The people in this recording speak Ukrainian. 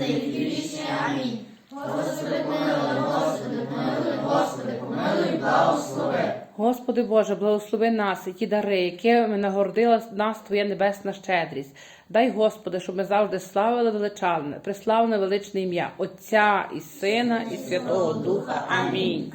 і вічні. Амінь. Господи, помилуй, Господи, помилуй, Господи, помилуй, благослови. Господи Боже, благослови нас і ті дари, якими нагородила нас Твоя небесна щедрість. Дай, Господи, щоб ми завжди славили величавне, приславне величне ім'я Отця і Сина, і Святого Духа. Амінь.